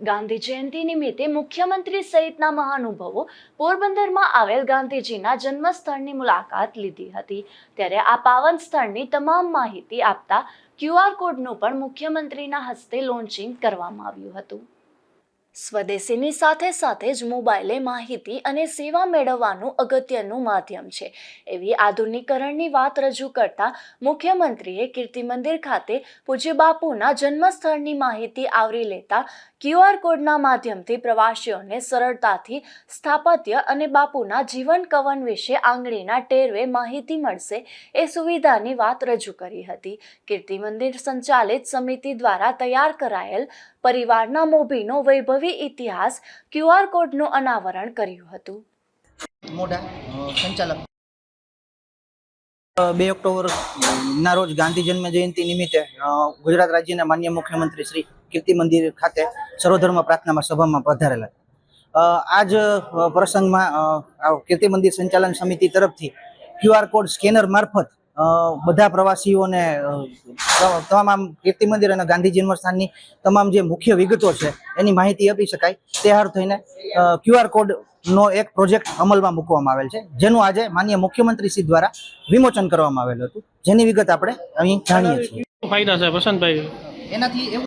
ગાંધી જયંતિ નિમિત્તે મુખ્યમંત્રી સહિતના મહાનુભાવો પોરબંદરમાં આવેલ ગાંધીજીના જન્મસ્થળની મુલાકાત લીધી હતી. ત્યારે આ પાવન સ્થળની તમામ માહિતી આપતા ક્યુઆર કોડનું પણ મુખ્યમંત્રીના હસ્તે લોન્ચિંગ કરવામાં આવ્યું હતું. સ્વદેશીની સાથે સાથે જ મોબાઈલે માહિતી અને સેવા મેળવવાનું અગત્યનું માધ્યમ છે. એવી આધુનિકરણની વાત રજૂ કરતા મુખ્યમંત્રીએ કીર્તિ મંદિર ખાતે પૂજ્ય બાપુના જન્મસ્થળની માહિતી આવરી લેતા ક્યુઆર કોડના માધ્યમથી પ્રવાસીઓને સરળતાથી સ્થાપત્ય અને બાપુના જીવન કવન વિશે આંગળીના ટેરવે માહિતી મળશે એ સુવિધાની વાત રજૂ કરી હતી. કીર્તિ મંદિર સંચાલિત સમિતિ દ્વારા તૈયાર કરાયેલ પરિવારના મોભીનો વૈભવી ઇતિહાસ ક્યુઆર કોડનું અનાવરણ કર્યું હતું. મોડા સંચાલક. બે ઓક્ટોબર, ના રોજ ગાંધી જન્મ જયંતિ નિમિત્તે ગુજરાત રાજ્યના માન્ય મુખ્યમંત્રી શ્રી કીર્તિ મંદિર ખાતે સર્વધર્મ પ્રાર્થનામાં સભામાં પધારેલા. આજ પ્રસંગમાં કીર્તિ મંદિર સંચાલન સમિતિ તરફથી ક્યુઆર કોડ સ્કેનર મારફત બધા પ્રવાસીઓને તમામ કીર્તિ મંદિર અને ગાંધી જન્મસ્થાનની તમામ જે મુખ્ય વિગતો છે એની માહિતી આપી શકાય. તે હાર થઈને ક્યુઆર કોડ નો એક પ્રોજેક્ટ અમલમાં મૂકવામાં આવેલ છે જેનું આજે માન્ય મુખ્યમંત્રી શ્રી દ્વારા વિમોચન કરવામાં આવેલું હતું. જેની વિગત આપણે અહીં જાણીએ છીએ. ફાયદા છે વસંતભાઈ? એનાથી એવું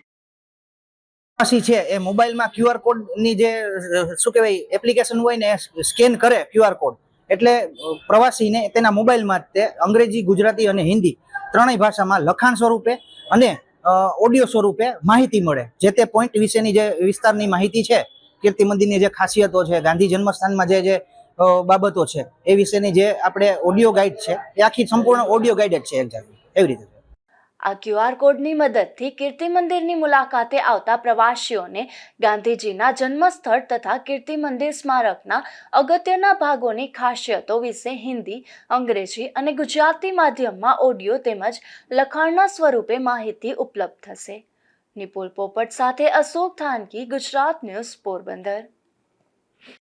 પ્રવાસી છે એ મોબાઈલમાં ક્યુઆર કોડની જે શું કહેવાય એપ્લિકેશન હોય ને એ સ્કેન કરે ક્યુઆર કોડ એટલે પ્રવાસીને તેના મોબાઈલમાં જ તે અંગ્રેજી, ગુજરાતી અને હિન્દી ત્રણેય ભાષામાં લખાણ સ્વરૂપે અને ઓડિયો સ્વરૂપે માહિતી મળે જે તે પોઈન્ટ વિશેની જે વિસ્તારની માહિતી છે કીર્તિ મંદિરની જે ખાસિયતો છે, ગાંધી જન્મસ્થાનમાં જે જે બાબતો છે, એ વિશેની જે આપણે ઓડિયો ગાઈડ છે, એ આખી સંપૂર્ણ ઓડિયો ગાઈડ જ છે એક્ઝેક્ટલી એવી રીતે. આ ક્યુઆર કોડની મદદથી કીર્તિ મંદિરની મુલાકાતે આવતા પ્રવાસીઓને ગાંધીજીના જન્મસ્થળ તથા કીર્તિ મંદિર સ્મારકના અગત્યના ભાગોની ખાસિયતો વિશે હિન્દી, અંગ્રેજી અને ગુજરાતી માધ્યમમાં ઓડિયો તેમજ લખાણના સ્વરૂપે માહિતી ઉપલબ્ધ થશે. નિપુલ પોપટ સાથે અશોક થાનકી, ગુજરાત ન્યૂઝ પોરબંદર.